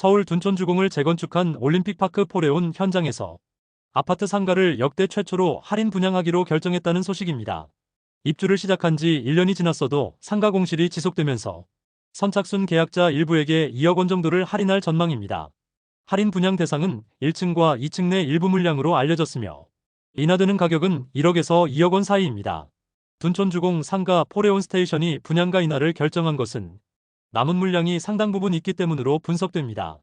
서울 둔촌주공을 재건축한 올림픽파크 포레온 현장에서 아파트 상가를 역대 최초로 할인 분양하기로 결정했다는 소식입니다. 입주를 시작한 지 1년이 지났어도 상가 공실이 지속되면서 선착순 계약자 일부에게 2억 원 정도를 할인할 전망입니다. 할인 분양 대상은 1층과 2층 내 일부 물량으로 알려졌으며 인하되는 가격은 1억에서 2억 원 사이입니다. 둔촌주공 상가 포레온 스테이션이 분양가 인하를 결정한 것은 남은 물량이 상당 부분 있기 때문으로 분석됩니다.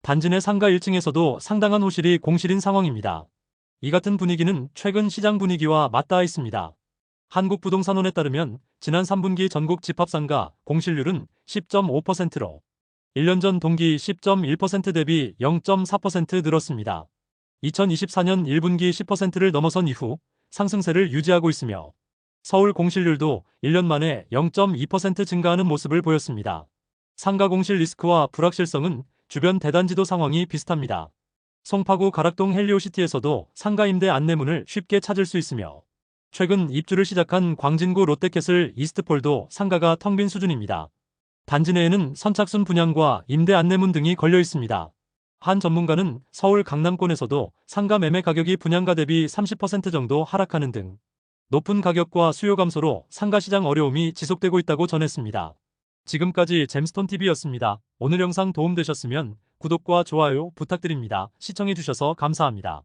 단지 내 상가 1층에서도 상당한 호실이 공실인 상황입니다. 이 같은 분위기는 최근 시장 분위기와 맞닿아 있습니다. 한국부동산원에 따르면 지난 3분기 전국 집합상가 공실률은 10.5%로 1년 전 동기 10.1% 대비 0.4% 늘었습니다. 2024년 1분기 10%를 넘어선 이후 상승세를 유지하고 있으며 서울 공실률도 1년 만에 0.2% 증가하는 모습을 보였습니다. 상가 공실 리스크와 불확실성은 주변 대단지도 상황이 비슷합니다. 송파구 가락동 헬리오시티에서도 상가 임대 안내문을 쉽게 찾을 수 있으며 최근 입주를 시작한 광진구 롯데캐슬 이스트폴도 상가가 텅 빈 수준입니다. 단지 내에는 선착순 분양과 임대 안내문 등이 걸려 있습니다. 한 전문가는 서울 강남권에서도 상가 매매 가격이 분양가 대비 30% 정도 하락하는 등 높은 가격과 수요 감소로 상가 시장 어려움이 지속되고 있다고 전했습니다. 지금까지 잼스톤TV였습니다. 오늘 영상 도움되셨으면 구독과 좋아요 부탁드립니다. 시청해주셔서 감사합니다.